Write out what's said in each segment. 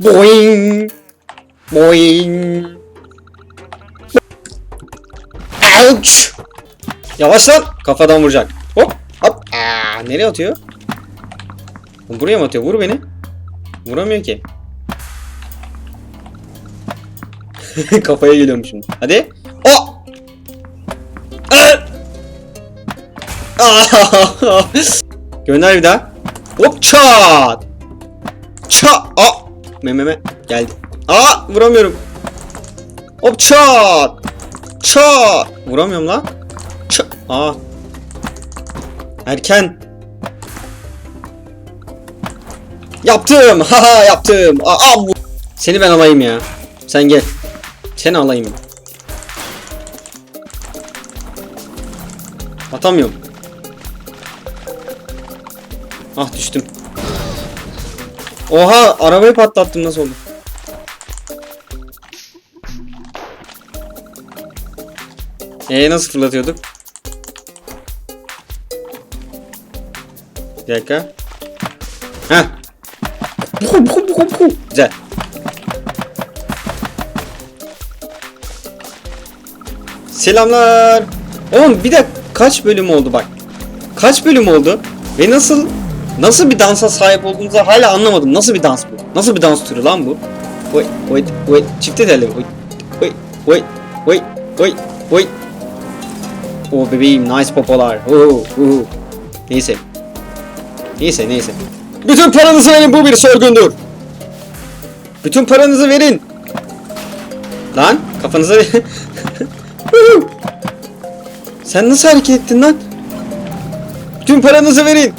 Boing. Boing. Ouch. Yavaş lan. Kafadan vuracak. Hop. Hop. Aa, nereye atıyor? Buraya mı atıyor? Vur beni. Vuramıyor ki. Kafaya geliyorum şimdi. Hadi. O. Gönder bir daha. Hop çat. Ça. Aa. Mememe geldi. Aa vuramıyorum. Hop çat. Çat. Vuramıyorum lan. Çat. Aa. Erken. Yaptım. Haha yaptım. Aa, bu- Seni ben alayım ya. Sen gel. Seni alayım. Atamıyorum. Ah düştüm. Oha arabayı patlattım nasıl oldu? Ee nasıl fırlatıyorduk? Bir dakika. Heh. Selamlar. Oğlum bir de kaç bölüm oldu bak. Kaç bölüm oldu? Ve nasıl nasıl bir dansa sahip olduğunuzu hala anlamadım. Nasıl bir dans bu? Nasıl bir dans türü lan bu? Oy oy oy çifte telli. Oy oy oy oy oy oy. O bebeğim nice popolar. Oo, oo. Neyse. Neyse neyse. Bütün paranızı verin bu bir sorgundur. Bütün paranızı verin. Lan kafanıza Sen nasıl hareket ettin lan? Bütün paranızı verin.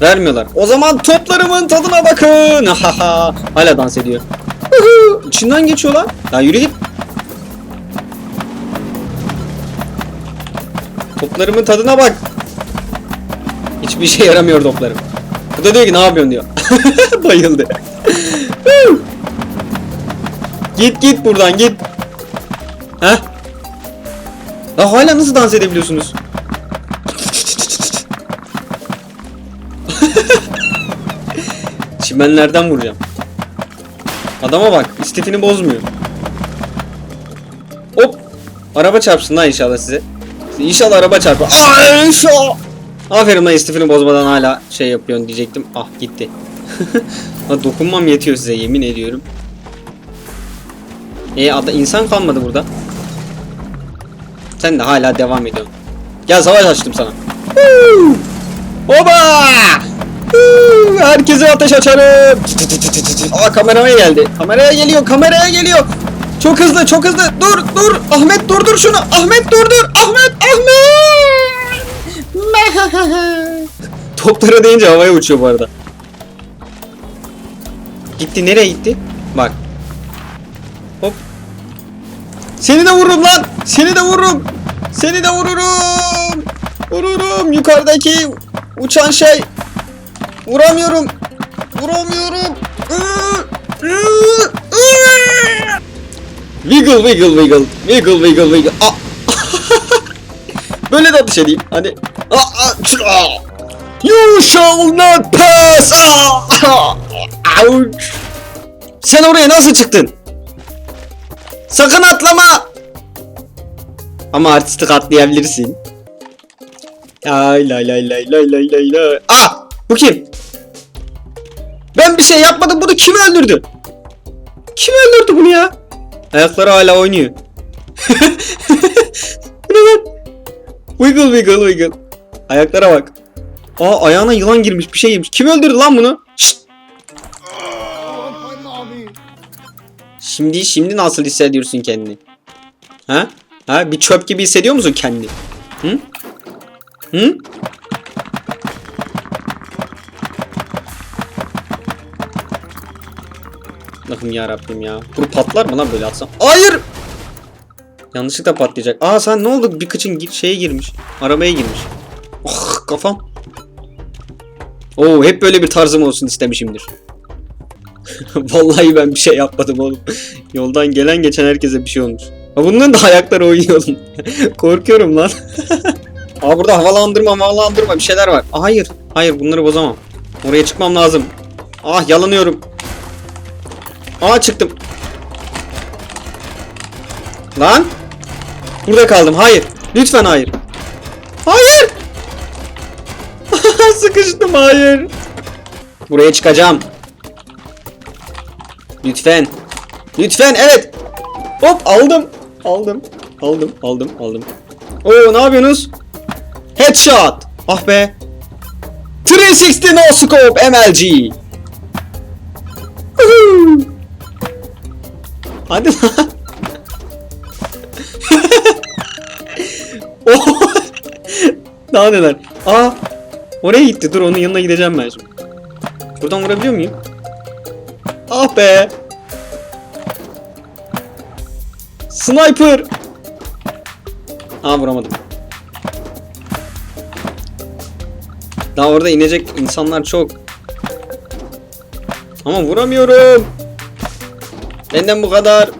Vermiyorlar. O zaman toplarımın tadına bakın. Hala dans ediyor. İçinden geçiyor lan. Ya yürü git. Toplarımın tadına bak. Hiçbir şey yaramıyor toplarım. Bu da diyor ki ne yapıyorsun diyor. Bayıldı. Git git buradan git. Heh. Ya hala nasıl dans edebiliyorsunuz? Çimenlerden vuracağım. Adama bak, istifini bozmuyor. Hop! Araba çarpsın lan inşallah size. İnşallah araba çarpar. Aa, inşallah. Aferin lan istifini bozmadan hala şey yapıyorsun diyecektim. Ah gitti. Dokunmam yetiyor size yemin ediyorum. E ada insan kalmadı burada. Sen de hala devam ediyorsun. Gel savaş açtım sana. Oba! Herkese ateş açarım. Aa kameraya geldi. Kameraya geliyor, kameraya geliyor. Çok hızlı, çok hızlı. Dur, dur. Ahmet durdur şunu. Ahmet durdur. Ahmet, Ahmet. Toplara deyince havaya uçuyor bu arada. Gitti, nereye gitti? Bak. Hop. Seni de vururum lan. Seni de vururum. Seni de vururum. Vururum. Yukarıdaki uçan şey. Vuramıyorum. Vuramıyorum. Wiggle wiggle wiggle. Wiggle wiggle wiggle. Aa. Böyle de atış edeyim. Hadi. Aa, çı- aa. You shall not pass. Aa. Ouch. Sen oraya nasıl çıktın? Sakın atlama. Ama artistik atlayabilirsin. Ay lay lay lay lay lay lay lay. Ah! Bu kim? Ben bir şey yapmadım. Bunu kim öldürdü? Kim öldürdü bunu ya? Ayakları hala oynuyor. Bu ne lan? Wiggle wiggle wiggle. Ayaklara bak. Aa ayağına yılan girmiş bir şey yemiş. Kim öldürdü lan bunu? Şşt! Şimdi şimdi nasıl hissediyorsun kendini? Ha? Ha? Bir çöp gibi hissediyor musun kendini? Hı? Hı? Allah'ım ya Rabbim ya. Bu patlar mı lan böyle atsam? Hayır! Yanlışlıkla patlayacak. Aa sen ne oldu? Bir kıçın şeye girmiş. Arabaya girmiş. Oh kafam. Oo hep böyle bir tarzım olsun istemişimdir. Vallahi ben bir şey yapmadım oğlum. Yoldan gelen geçen herkese bir şey olmuş. Bunların da ayakları oynuyor. Korkuyorum lan. Aa burada havalandırma havalandırma bir şeyler var. Hayır. Hayır bunları bozamam. Oraya çıkmam lazım. Ah yalanıyorum. Aa çıktım. Lan. Burada kaldım. Hayır. Lütfen hayır. Hayır. Sıkıştım hayır. Buraya çıkacağım. Lütfen. Lütfen evet. Hop aldım. Aldım. Aldım. Aldım. Aldım. Oo ne yapıyorsunuz? Headshot. Ah be. 360 no scope MLG. Hadi lan. Oh. Daha neler? Aa. Oraya gitti. Dur onun yanına gideceğim ben şimdi. Buradan vurabiliyor muyum? Ah be. Sniper. Aa vuramadım. Daha orada inecek insanlar çok. Ama vuramıyorum. Benden bu kadar.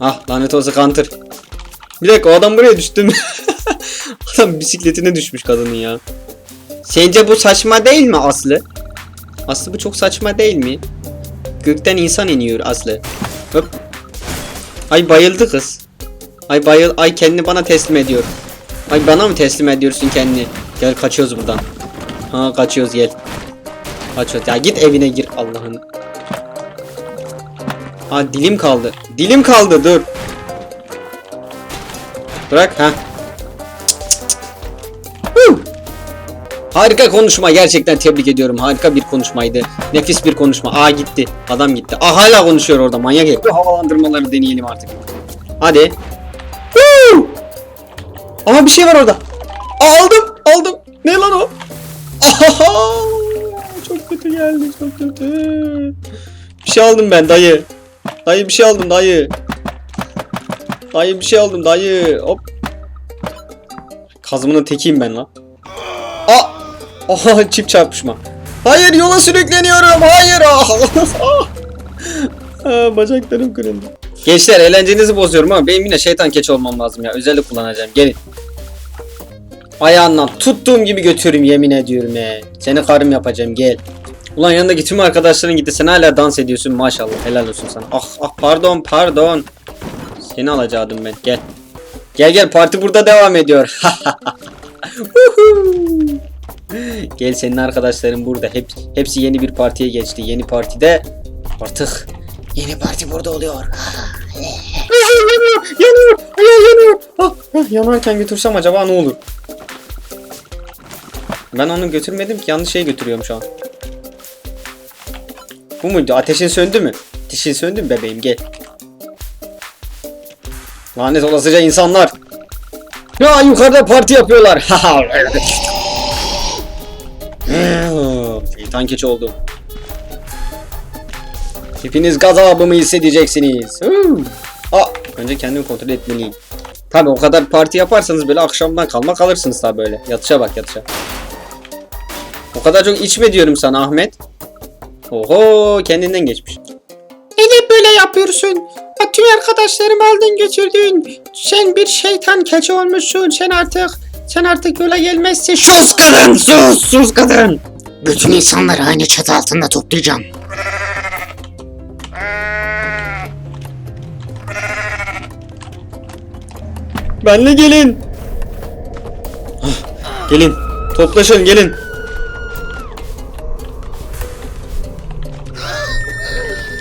Ah lanet olası Counter. Bir dakika o adam buraya düştü mü? adam bisikletine düşmüş kadının ya. Sence bu saçma değil mi Aslı? Aslı bu çok saçma değil mi? Gökten insan iniyor Aslı. Hop. Ay bayıldı kız. Ay bayıl ay kendini bana teslim ediyor. Ay bana mı teslim ediyorsun kendini? Gel kaçıyoruz buradan. Ha kaçıyoruz gel. Kaçıyoruz. Ya git evine gir Allah'ın. Ha dilim kaldı. Dilim kaldı dur. Bırak ha. Harika konuşma gerçekten tebrik ediyorum. Harika bir konuşmaydı. Nefis bir konuşma. Aa gitti. Adam gitti. Aa hala konuşuyor orada manyak herif. Havalandırmaları deneyelim artık. Hadi. Woo! Aa bir şey var orada. Aldım aldım. Ne lan o? Aha! Çok kötü geldi çok kötü. Bir şey aldım ben dayı. Dayı bir şey aldım dayı. Dayı bir şey aldım dayı. Hop. Kazımının tekiyim ben lan. Aa! Aha çift çarpışma. Hayır yola sürükleniyorum. Hayır. Ah! Ah, bacaklarım kırıldı. Gençler eğlencenizi bozuyorum ama benim yine şeytan keçi olmam lazım ya. Özellik kullanacağım. Gelin. Ayağından tuttuğum gibi götürürüm yemin ediyorum ya. Seni karım yapacağım gel. Ulan yanındaki tüm arkadaşların gitti sen hala dans ediyorsun maşallah helal olsun sana. Ah ah pardon pardon. Seni alacaktım ben gel. Gel gel parti burada devam ediyor. Gel senin arkadaşların burada. Hep, hepsi yeni bir partiye geçti. Yeni partide artık yeni parti burada oluyor. yanıyor, yanıyor, yanıyor. Ah, ah, yanarken götürsem acaba ne olur? Ben onu götürmedim ki yanlış şey götürüyorum şu an. Bu muydu? Ateşin söndü mü? Ateşin söndü mü bebeğim gel. Lanet olasıca insanlar. Ya yukarıda parti yapıyorlar. Şeytan keçi oldu. Hepiniz gazabımı hissedeceksiniz. Huu. Aa, önce kendimi kontrol etmeliyim. Tabi o kadar parti yaparsanız böyle akşamdan kalma kalırsınız tabi böyle. Yatışa bak yatışa. O kadar çok içme diyorum sana Ahmet. Oho kendinden geçmiş. Neden böyle yapıyorsun? Ya, tüm arkadaşlarımı aldın götürdün. Sen bir şeytan keçi olmuşsun. Sen artık sen artık yola gelmezsin. Şu Sus kadın sus sus kadın. bütün insanları aynı çatı altında toplayacağım. Benle gelin. Ah, gelin. Toplaşın gelin.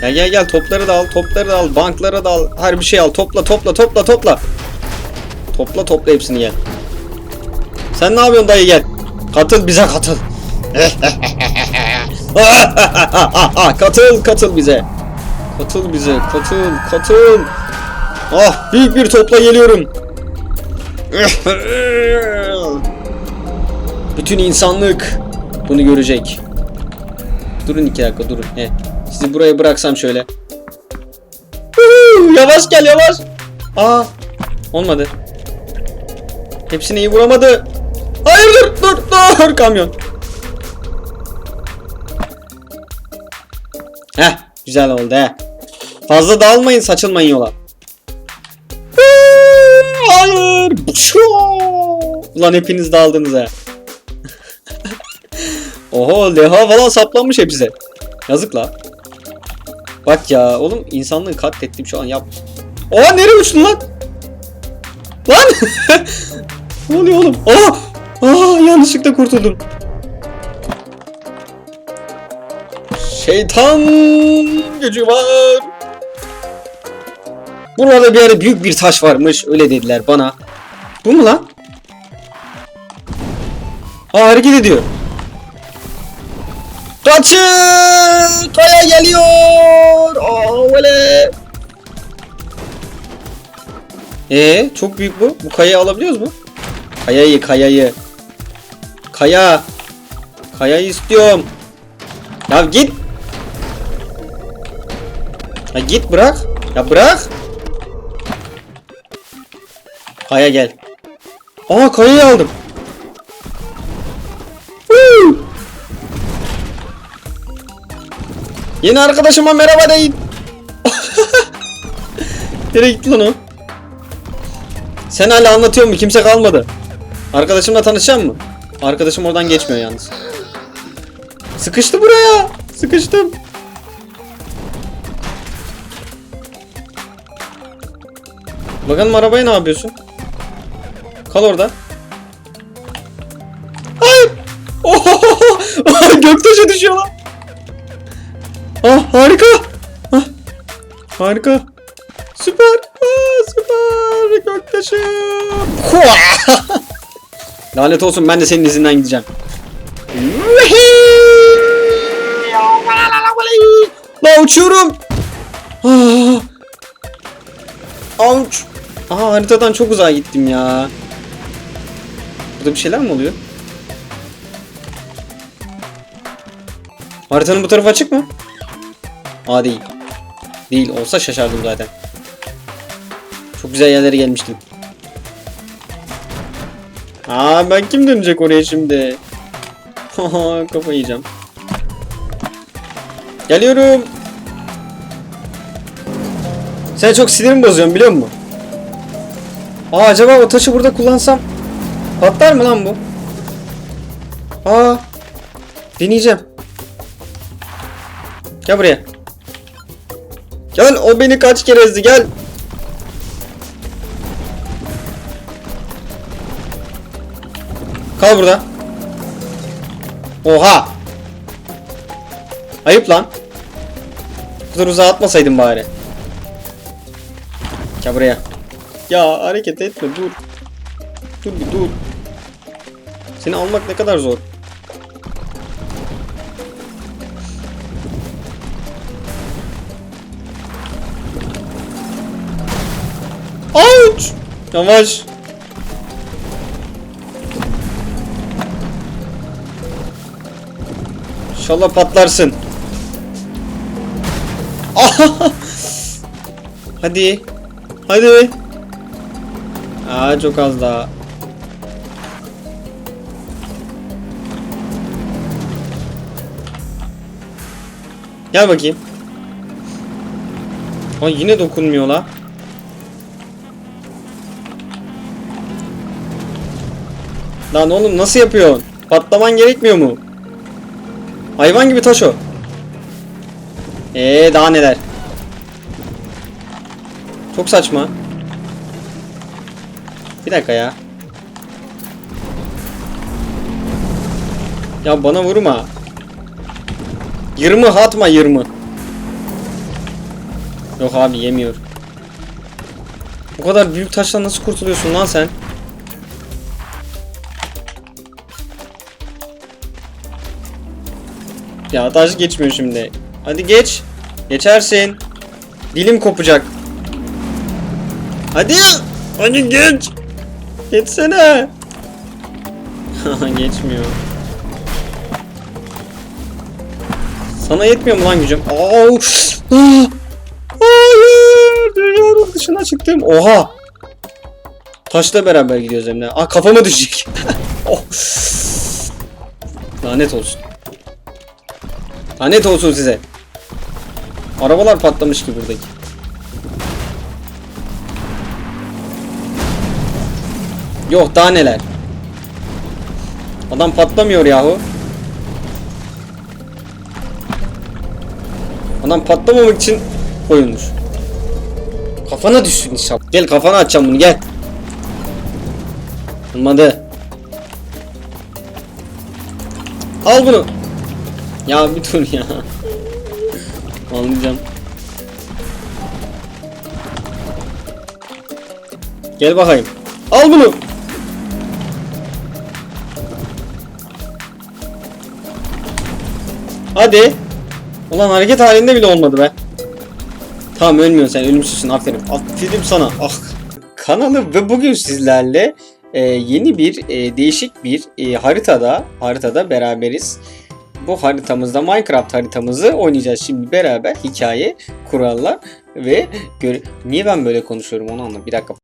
Gel gel gel topları da al, topları da al, bankları da al, her bir şey al. Topla topla topla topla. Topla topla hepsini gel. Sen ne yapıyorsun dayı gel. Katıl bize katıl. katıl katıl bize. Katıl bize katıl katıl. Ah büyük bir topla geliyorum. Bütün insanlık bunu görecek. Durun iki dakika durun. He. Sizi buraya bıraksam şöyle. Yavaş gel yavaş. Aa olmadı. Hepsini iyi vuramadı. Hayır dur dur kamyon. Heh güzel oldu he. Fazla dağılmayın saçılmayın yola. Hayır. Ulan hepiniz daldınız ha. Oho leha falan saplanmış hepsi. Yazık la. Bak ya oğlum insanlığı katlettim şu an yap. Oha nereye uçtun lan? Lan! ne oluyor oğlum? Aa! Aa yanlışlıkla kurtuldum. Şeytan gücü var. Burada bir yerde büyük bir taş varmış. Öyle dediler bana. Bu mu lan? Aa hareket ediyor. Kaçın! Kaya geliyor! Aa böyle. Ee, çok büyük bu. Bu kayayı alabiliyoruz mu? Kayayı, kayayı. Kaya. Kayayı istiyorum. Ya git. Ya git bırak. Ya bırak. Kaya gel. Aa kayayı aldım. Huu! Yeni arkadaşıma merhaba deyin. Nereye gitti lan o? Sen hala anlatıyor mu? Kimse kalmadı. Arkadaşımla tanışacağım mı? Arkadaşım oradan geçmiyor yalnız. Sıkıştı buraya. Sıkıştım. Bakalım arabaya ne yapıyorsun? Kal orada. Hayır. Ohohoho! Göktaşı düşüyor lan. Ah harika. Ah, harika. Süper. Aa, süper. Göktaşı. Lanet olsun ben de senin izinden gideceğim. La uçuyorum. Ah. Ouch. Aa haritadan çok uzağa gittim ya. Burada bir şeyler mi oluyor? Haritanın bu tarafı açık mı? Aa değil. Değil olsa şaşardım zaten. Çok güzel yerlere gelmiştim. Aa ben kim dönecek oraya şimdi? Kafa yiyeceğim. Geliyorum. Sen çok sinirimi bozuyorsun biliyor musun? Aa acaba o taşı burada kullansam patlar mı lan bu? Aa deneyeceğim. Gel buraya. Gel o beni kaç kere ezdi gel. Kal burada. Oha. Ayıp lan. Bu kadar uzağa atmasaydın bari. Gel buraya. Ya hareket etme dur. Dur bir dur. Seni almak ne kadar zor. Ouch! Yavaş. İnşallah patlarsın. Hadi. Hadi. Aa çok az daha. Gel bakayım. Ay yine dokunmuyor la. Lan oğlum nasıl yapıyorsun? Patlaman gerekmiyor mu? Hayvan gibi taş o. Ee daha neler? Çok saçma. Bir dakika ya. Ya bana vurma. Yırmı atma yırmı. Yok abi yemiyor. Bu kadar büyük taştan nasıl kurtuluyorsun lan sen? Ya taş geçmiyor şimdi. Hadi geç. Geçersin. Dilim kopacak. Hadi. Hadi geç. Geçsene. Geçmiyor. Sana yetmiyor mu lan gücüm? Ah. Hayır. Dünyanın dışına çıktım. Oha. Taşla beraber gidiyoruz hem de. Aa kafama düşecek. oh. Lanet olsun. Lanet olsun size. Arabalar patlamış ki buradaki. Yok daha neler. Adam patlamıyor yahu. Adam patlamamak için koyulmuş. Kafana düşsün inşallah. Gel kafana açacağım bunu gel. Olmadı. Al bunu. Ya bir dur ya. Anlayacağım. Gel bakayım. Al bunu. Hadi. Ulan hareket halinde bile olmadı be. Tamam ölmüyorsun sen ölümsüzsün aferin. Aferin sana. Ah. Kanalı ve bugün sizlerle e, yeni bir e, değişik bir e, haritada haritada beraberiz. Bu haritamızda Minecraft haritamızı oynayacağız şimdi beraber hikaye, kurallar ve gör- niye ben böyle konuşuyorum onu anla. Bir dakika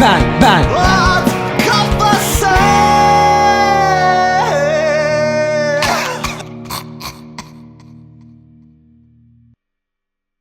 back.